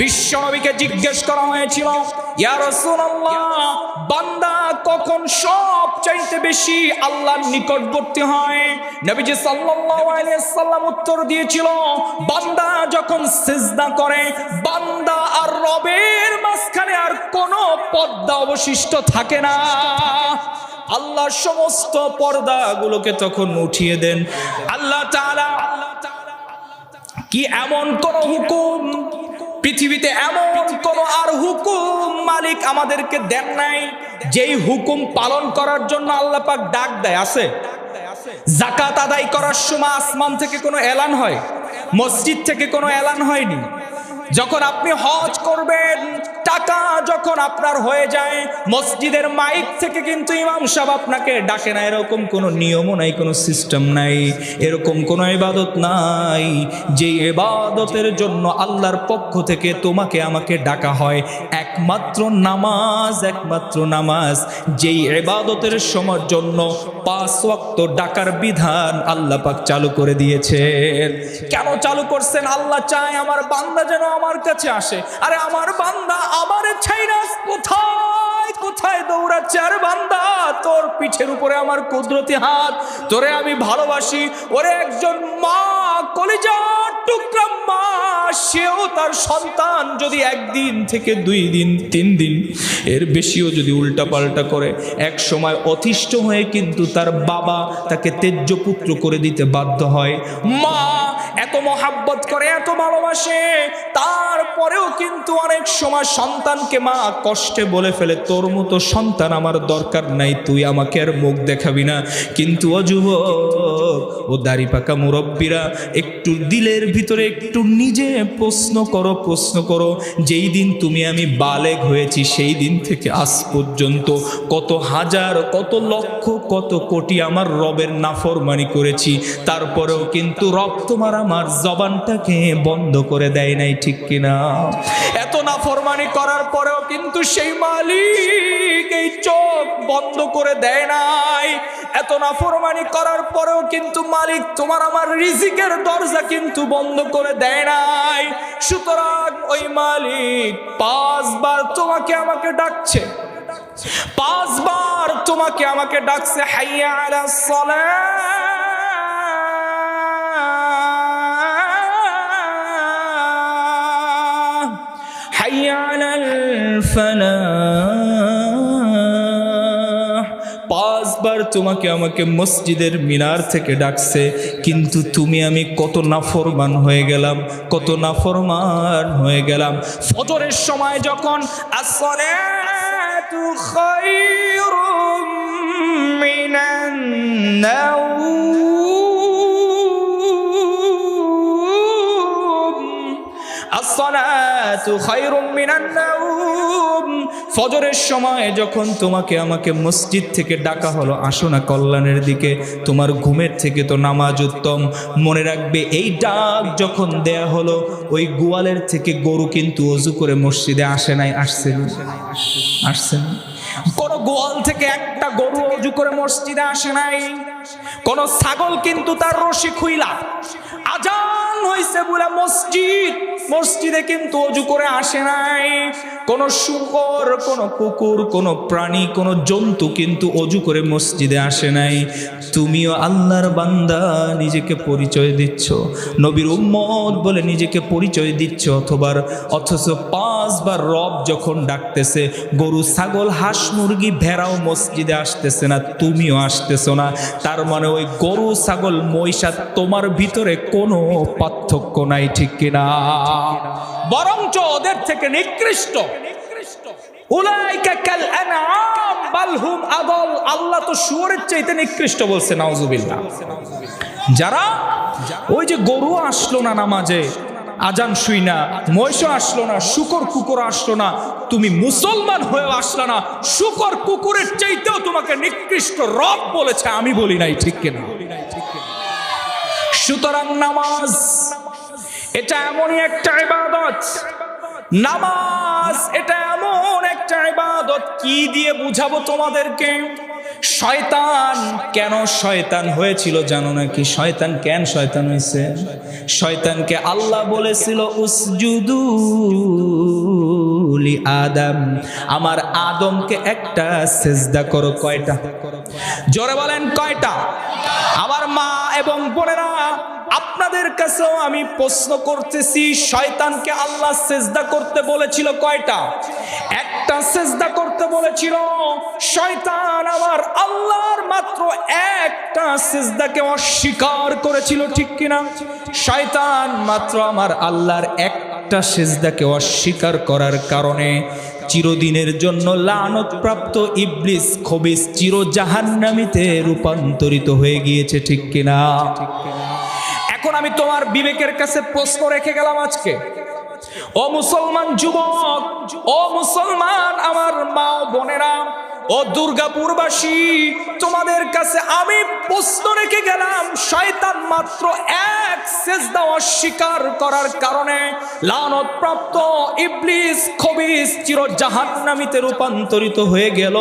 বিশ্বনবীকে জিজ্ঞেস করা হয়েছিল বান্দা কখন সব চাইতে বেশি আল্লাহর নিকটবর্তী হয়? নবীজি সাল্লাম উত্তর দিয়েছিল, বান্দা যখন সিজদা করে, বান্দা আর রবের মাঝখানে আর কোনো পর্দা অবশিষ্ট থাকে না। আল্লাহ সমস্ত পর্দাগুলোকে তখন উঠিয়ে দেন। আল্লাহ তাআলা কি এমন কোন হুকুম পৃথিবীতে এমন কোন আর হুকুম মালিক আমাদেরকে দেন নাই। যেই হুকুম পালন করার জন্য আল্লাহ পাক ডাক দেয় আছে? জাকাত আদায় করার সময় আসমান থেকে কোনো এলান হয়? মসজিদ থেকে কোনো এলান হয়নি? যখন আপনি হজ করবেন টাকা যখন আপনার হয়ে যায়, মসজিদের মাইক থেকে কিন্তু ইমাম সাহেব আপনাকে ডাকে না। এরকম কোনো নিয়মও নাই, কোনো সিস্টেম নাই, এরকম কোনো ইবাদত নাই যে এবাদতের জন্য আল্লাহর পক্ষ থেকে তোমাকে আমাকে ডাকা হয়। একমাত্র নামাজ একমাত্র নামাজ, যেই এবাদতের সময়ের জন্য পাঁচ ওয়াক্ত ডাকার বিধান আল্লাহ পাক চালু করে দিয়েছেন। কেন চালু করছেন? আল্লাহ চায় আমার বান্দা যেন আমার কাছে আসে। আরে আমার বান্দা আমার ছাইরা কোথায় কোথায় দৌড়াচ্ছে আরে বান্দা, তোর পিঠের উপরে আমার কুদরতি হাত, তোরে আমি ভালোবাসি। ওরে একজন মা, কলিজার টুকরা মা, সেও তার সন্তান যদি একদিন থেকে দুই দিন, তিন দিন, এর বেশিও যদি উল্টা পাল্টা করে, এক সময় অতিষ্ঠ হয়ে কিন্তু তার বাবা তাকে তেজ্য পুত্র করে দিতে বাধ্য হয়। মা, এত মহাব্বত করে, এত ভালোবাসে তারপরেও কিন্তু অনেক সময় সন্তানকে মা কষ্টে বলে ফেলে, তোর মতো সন্তান আমার দরকার নাই, তুই আমাকে আর মুখ দেখাবি না। কিন্তু অযুব ও দাড়ি পাকা মুরব্বীরা, একটু দিলের ভিতরে একটু নিজে প্রশ্ন করো প্রশ্ন করো, যেই দিন তুমি আমি বালেগ হয়েছি, সেই দিন থেকে আজ পর্যন্ত কত হাজার, কত লক্ষ, কত কোটি আমার রবের নাফরমানি করেছি। তারপরেও কিন্তু রব তোমার আমার জবানটাকে বন্ধ করে দেয় নাই, ঠিক কিনা? এত নাফরমানি করার পরেও কিন্তু সেই মালিক এই চোখ বন্ধ করে দেয় নাই। এত নাফরমানি করার পরেও কিন্তু মালিক তোমার আমার রিজিকের দরজা কিন্তু বন্ধ করে দেয় নাই। সুতরাং ওই মালিক পাঁচবার তোমাকে আমাকে ডাকছে। পাঁচবার তোমাকে আমাকে ডাকছে, হাইয়া আলা সালাহ হাইয়া আলাল ফালাহ পাঁচবার তোমাকে আমাকে মসজিদের মিনার থেকে ডাকছে, কিন্তু তুমি আমি কত নাফরমান হয়ে গেলাম, কত নাফরমান হয়ে গেলাম। ফজরের সময় যখন খায়রুম মিনান নাওম ফজরের সময় যখন তোমাকে আমাকে মসজিদ থেকে ডাকা হলো, আসো না কল্যাণের দিকে, তোমার ঘুমের থেকে তো নামাজ উত্তম। মনে রাখবে এই ডাক যখন দেয়া হলো, ওই গোয়ালের থেকে গরু কিন্তু অজু করে মসজিদে আসে নাই আসছেন আসছেন কোন গোয়াল থেকে একটা গরু অজু করে মসজিদে আসে নাই। কোন ছাগল কিন্তু তার রশি খুইলা। আজান হইছে বলে মসজিদ মসজিদে কিন্তু অজু করে আসে নাই। কোন শুকর, কোন কুকুর, কোন প্রাণী, কোন জন্তু কিন্তু অজু করে মসজিদে আসে নাই। তুমিও আল্লাহর বান্দা, নিজেকে পরিচয় দিচ্ছ। নবীর উম্মত বলে নিজেকে পরিচয় দিচ্ছ, অথবা অথচ পাঁচবার রব যখন ডাকতেছে, গরু, ছাগল, হাঁস, মুরগি, ভেড়াও মসজিদে আসতেছে না, তুমিও আসতেছো না। তার মানে ওই গরু, ছাগল, মহিষা তোমার ভিতরে কোনো পার্থক্য নাই, ঠিক কিনা? বরঞ্চ ওদের থেকে নিকৃষ্ট। আল্লাহ তো শুয়োরের চাইতে নিকৃষ্ট বলছে, নাউজুবিল্লাহ। যারা ওই যে গরু আসলো না নামাজে, আজান শুই না, মহিষ আসলো না, শুকর কুকুর আসলো না, তুমি মুসলমান হয়ে আসলো না, শুকর কুকুরের চাইতেও তোমাকে নিকৃষ্ট রব বলেছে, আমি বলি নাই, ঠিক কিনা? সুতরাং নামাজ এটা এমনই একটা ইবাদত। নামাজ, এটা এমন একটা ইবাদত। কি দিয়ে বুঝাবো তোমাদেরকে? শয়তান, কেন শয়তান হয়েছিল জানো নাকি? শয়তান কেন শয়তান হয়েছে? শয়তানকে আল্লাহ বলেছিল, উসজুদু আদম। আমার আদমকে একটা সেজদা করো, কয়টা? জোরে বলেন, কয়টা? এবং বোনেরা, আপনাদের কাছেও আমি প্রশ্ন করতেছি, শয়তানকে আল্লাহ সেজদা করতে বলেছিল কয়টা? একটা সেজদা করতে বলেছিল, শয়তান আমার আল্লাহর মাত্র একটা সেজদাকে অস্বীকার করেছিল, ঠিক কিনা? শয়তান মাত্র আমার আল্লাহর একটা সেজদাকে অস্বীকার করার কারণে চিরদিনের জন্য লানত প্রাপ্ত ইবলিস খবিস চির জাহান্নামিতে রূপান্তরিত হয়ে গিয়েছে, ঠিক কিনা? এখন আমি তোমার বিবেকের কাছে প্রশ্ন রেখে গেলাম আজকে। ও মুসলমান যুবক, ও মুসলমান আমার মা বোনেরা ও দুর্গাপুরবাসী, তোমাদের কাছে আমি প্রশ্ন রেখে গেলাম, শয়তান মাত্র এক সেজদা অস্বীকার করার কারণে লানত প্রাপ্ত ইবলিস খবিস চির জাহান্নামিতে রূপান্তরিত হয়ে গেল।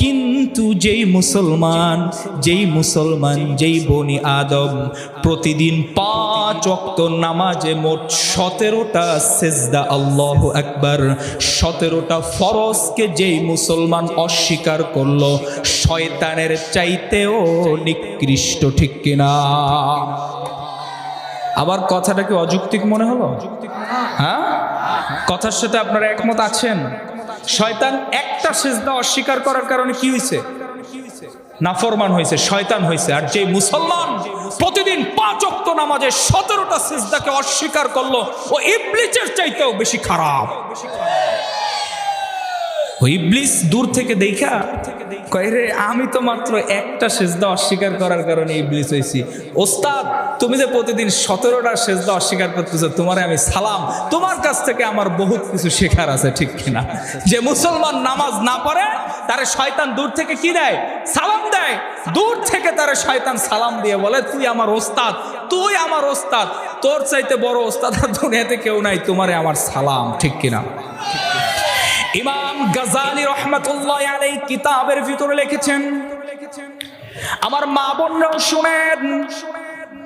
কিন্তু যেই মুসলমান যেই মুসলমান, যেই বনি আদম প্রতিদিন পাঁচ অক্ত নামাজে মোট সতেরোটা সেজদা, আল্লাহ একবার সতেরোটা ফরজকে যেই মুসলমান অস্বীকার করল, শয়তানের চাইতেও নিকৃষ্ট, ঠিক কিনা? আবার কথাটা কি অযৌক্তিক মনে হলো? হ্যাঁ? কথার সাথে আপনারা একমত আছেন? শয়তান একটা সেজদা অস্বীকার করার কারণে কি হয়েছে নাফরমান হয়েছে শয়তান হয়েছে আর যে মুসলমান প্রতিদিন পাঁচ অক্ত নামাজে সতেরোটা সিজদাকে অস্বীকার করল, ও ইবলিচের চাইতেও বেশি খারাপ। ইবলিস দূর থেকে দেখা কয় রে, আমি তো মাত্র একটা সেজদা অস্বীকার করার কারণে ইবলিস হয়েছি ওস্তাদ, তুমি যে প্রতিদিন সতেরোটা সেজদা অস্বীকার করতেছো, তোমারে আমি সালাম। তোমার কাছ থেকে আমার বহুত কিছু শেখার আছে, ঠিক কিনা? যে মুসলমান নামাজ না পড়ে, তারে শয়তান দূর থেকে কি দেয়? সালাম দেয়। দূর থেকে তারে শয়তান সালাম দিয়ে বলে, তুই আমার ওস্তাদ, তুই আমার ওস্তাদ। তোর চাইতে বড় ওস্তাদ আর দুনিয়াতে কেউ নাই, তোমারে আমার সালাম ঠিক কিনা? ইমাম গাজালি রহমতুল্লাহ আলাই কিতাবের ভিতরে লিখেছেন, আমার মা বোনরাও শুনেন,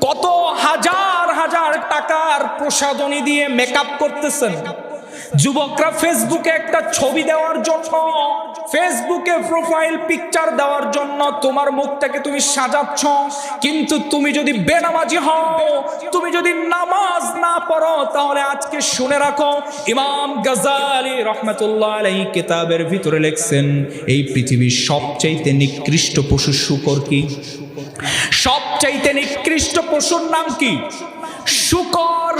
কত হাজার হাজার টাকার প্রসাদনী দিয়ে মেকআপ করতেছেন। যুবকরা ফেসবুকে একটা ছবি দেওয়ার জন্য ফেসবুকে প্রোফাইল পিকচার দেওয়ার জন্য তোমার মুখটাকে তুমি সাজাচ্ছ। কিন্তু তুমি যদি বেনামাজি হও, তুমি যদি নামাজ না পড়ো, তাহলে আজকে শুনে রাখো, ইমাম গাজালি রহমতুল্লাহ আলাই কিতাবের ভিতরে লেখছেন, এই পৃথিবীর সবচাইতে নিকৃষ্ট পশু শুকর কি? সবচাইতে নিকৃষ্ট পশুর নাম কি? শুকর।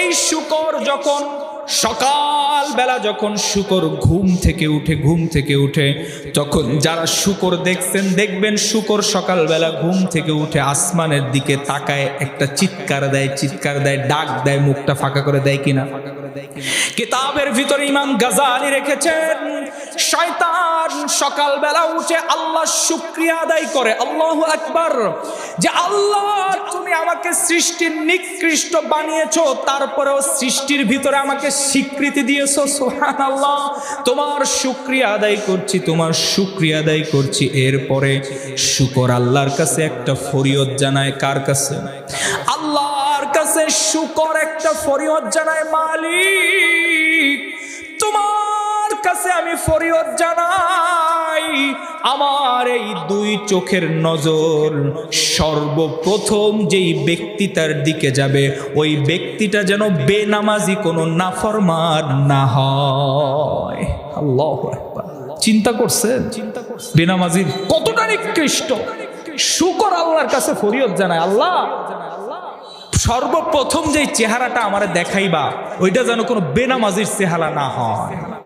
এই শুকর যখন সকাল বেলা যখন শুকর ঘুম থেকে উঠে, ঘুম থেকে উঠে তখন যারা শুকর দেখছেন, দেখবেন শুকর সকালবেলা ঘুম থেকে উঠে আসমানের দিকে তাকায়, একটা চিৎকার দেয় চিৎকার দেয়, ডাক দেয়, মুখটা ফাঁকা করে দেয় কিনা? কিতাবের ভিতরে ইমাম গাজালি রেখেছেন, শয়তান সকালবেলা উঠে আল্লাহ শুক্রিয়া আদায় করে, আল্লাহ আকবার, যে আল্লাহ তুমি আমাকে সৃষ্টির নিকৃষ্ট বানিয়েছো, তারপরেও সৃষ্টির ভিতরে আমাকে স্বীকৃতি দিয়েছ সোহান আল্লাহ তোমার শুক্রিয়া আদায় করছি, তোমার শুক্রিয়া আদায় করছি। এরপরে শুকর আল্লাহর কাছে একটা ফরিয়ত জানায়, কার কাছে? আল্লাহর কাছে শুকর একটা ফরিয়ত জানায় মালিক। কাছে আমি ফরিয়ত জানাই, আমার এই দুই চোখের নজর সর্বপ্রথম যেই ব্যক্তি তার দিকে যাবে, ওই ব্যক্তিটা যেন বেনামাজি কোনো নাফরমান না হয়। আল্লাহ চিন্তা করছেন? চিন্তা বেনামাজির কতটা নিকৃষ্ট? শুকর আল্লাহর কাছে ফরিয়ত জানায়, আল্লাহ! সর্বপ্রথম যেই চেহারাটা আমার দেখাইবা, ওইটা যেন কোনো বেনামাজির চেহারা না হয়।